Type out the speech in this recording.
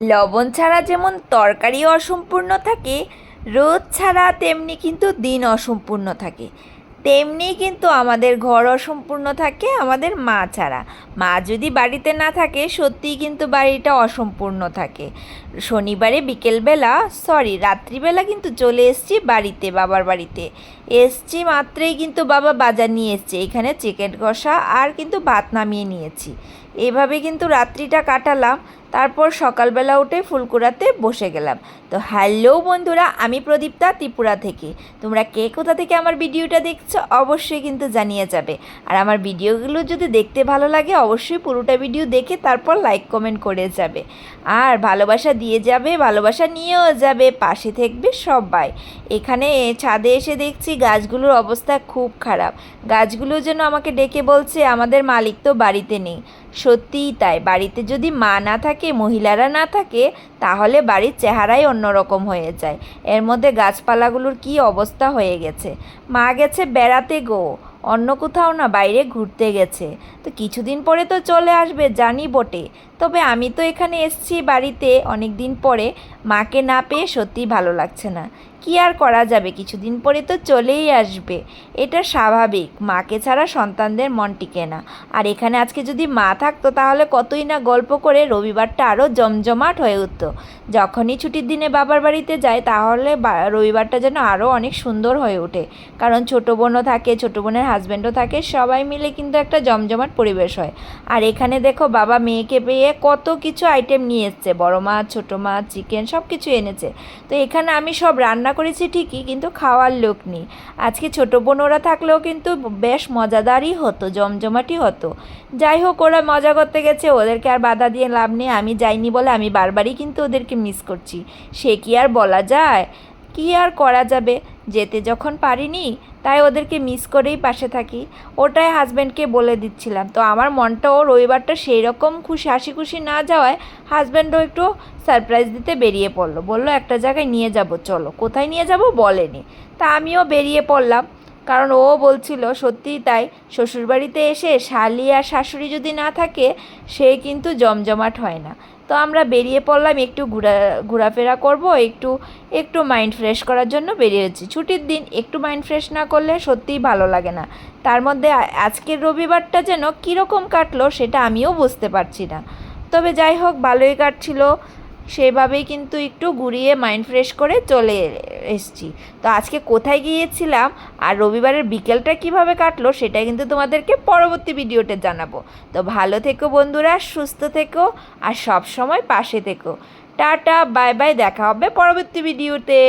লবণ ছাড়া যেমন তরকারি অসম্পূর্ণ থাকে, রোদ ছাড়া তেমনি কিন্তু দিন অসম্পূর্ণ থাকে। তেমনি কিন্তু আমাদের ঘর অসম্পূর্ণ থাকে, আমাদের মা ছাড়া। মা যদি বাড়িতে না থাকে, সত্যিই কিন্তু বাড়িটা অসম্পূর্ণ থাকে। শনিবারে বিকেলবেলা সরি রাত্রিবেলা কিন্তু চলে এসেছি বাড়িতে, বাবার বাড়িতে। এসছি মাত্রেই কিন্তু বাবা বাজার নিয়ে এসছে। এখানে চিকেন কষা আর কিন্তু ভাত নামিয়ে নিয়েছি। এভাবে কিন্তু রাত্রিটা কাটালাম। তারপর সকালবেলা উঠে ফুলকুড়াতে বসে গেলাম। তো হ্যালো বন্ধুরা, আমি প্রদীপ্তা ত্রিপুরা থেকে। তোমরা কে কোথা থেকে আমার ভিডিওটা দেখছ অবশ্যই কিন্তু জানিয়ে যাবে। আর আমার ভিডিওগুলো যদি দেখতে ভালো লাগে, অবশ্যই পুরোটা ভিডিও দেখে তারপর লাইক, কমেন্ট করে যাবে। আর ভালোবাসা দিয়ে যাবে, ভালোবাসা নিয়েও যাবে, পাশে থাকবে সবাই। এখানে ছাদে এসে দেখছি গাছগুলোর অবস্থা খুব খারাপ। গাছগুলো যেন আমাকে ডেকে বলছে, আমাদের মালিক তো বাড়িতে নেই। সত্যিই তাই, বাড়িতে যদি মা না থাকে মহিলারা না থাকে, তাহলে বাড়ির চেহারাই অন্যরকম হয়ে যায়। এর মধ্যে গাছপালাগুলোর কি অবস্থা হয়ে গেছে? মা গেছে বেড়াতে গো। অন্য কোথাও না বাইরে ঘুরতে গেছে। তো কিছুদিন পরে তো চলে আসবে, জানি বটে। তবে আমি তো এখানে এসছি বাড়িতে অনেক দিন পরে। মাকে না পেয়ে সত্যি ভালো লাগছে না। কি আর করা যাবে? কিছুদিন পরে তো চলেই আসবে। এটা স্বাভাবিক। মাকে ছাড়া সন্তানদের মন টিকে না। আর এখানে আজকে যদি মা থাকতো, তাহলে কতই না গল্প করে রবিবারটা আরও জমজমাট হয়ে উঠতো। যখনই ছুটির দিনে বাবার বাড়িতে যায়, তাহলে রবিবারটা যেন আরও অনেক সুন্দর হয়ে ওঠে। কারণ ছোটো বোনও থাকে, ছোটো বোনের হাজব্যান্ডও থাকে, সবাই মিলে কিন্তু একটা জমজমাট পরিবেশ হয়। আর এখানে দেখো, বাবা মেয়েকে পেয়ে কত কিছু আইটেম নিয়ে এসছে। বড় মাছ ছোটো মাছ চিকেন সব কিছু এনেছে। তো এখানে আমি সব রান্না করেছি ঠিকই, কিন্তু খাওয়ার লোক নেই। আজকে ছোটো বোন ওরা থাকলেও কিন্তু বেশ মজাদারই হতো, জমজমাটি হতো। যাই হোক, ওরা মজা করতে গেছে, ওদেরকে আর বাধা দিয়ে লাভ নেই, আমি যাইনি বলে আমি বারবারই কিন্তু ওদেরকে মিস করছি। সে কি আর বলা যায়? কি আর করা যাবে? যেতে যখন পারিনি, তাই ওদেরকে মিস করেই পাশে থাকি। ওটাই হাজব্যান্ডকে বলে দিচ্ছিলাম। তো আমার মনটাও রবিবারটা সেই রকম খুশি হাসি খুশি না যাওয়ায় হাজব্যান্ডও একটু সারপ্রাইজ দিতে বেরিয়ে পড়ল। বলল, একটা জায়গায় নিয়ে যাব, চলো। কোথায় নিয়ে যাব? বলেনি। তা আমিও বেরিয়ে পড়লাম। কারণ ও বলছিল, সত্যিই তাই। শ্বশুরবাড়িতে এসে শালি আর শাশুড়ি যদি না থাকে, সে কিন্তু জমজমাট হয় না। তো আমরা বেরিয়ে পড়লাম, একটু ঘোরা, ঘোরাফেরা করব, একটু একটু মাইন্ড ফ্রেশ করার জন্য বেরিয়েছি ছুটির দিন, একটু মাইন্ড ফ্রেশ না করলে সত্যিই ভালো লাগে না। তার মধ্যে আজকের রবিবারটা যেন কীরকম কাটলো, সেটা আমিও বুঝতে পারছি না। তবে যাই হোক, ভালোই কাটছিল। সেভাবেই কিন্তু একটু ঘুরিয়ে মাইন্ড ফ্রেশ করে চলে এসছি। তো আজকে কোথায় গিয়েছিলাম আর রবিবারের বিকেলটা কীভাবে কাটলো সেটা কিন্তু তোমাদেরকে পরবর্তী ভিডিওতে জানাব। তো ভালো থেকো বন্ধুরা, সুস্থ থেকো আর সব সময় পাশে থেকো। টাটা, বাই বাই, দেখা হবে পরবর্তী ভিডিওতে।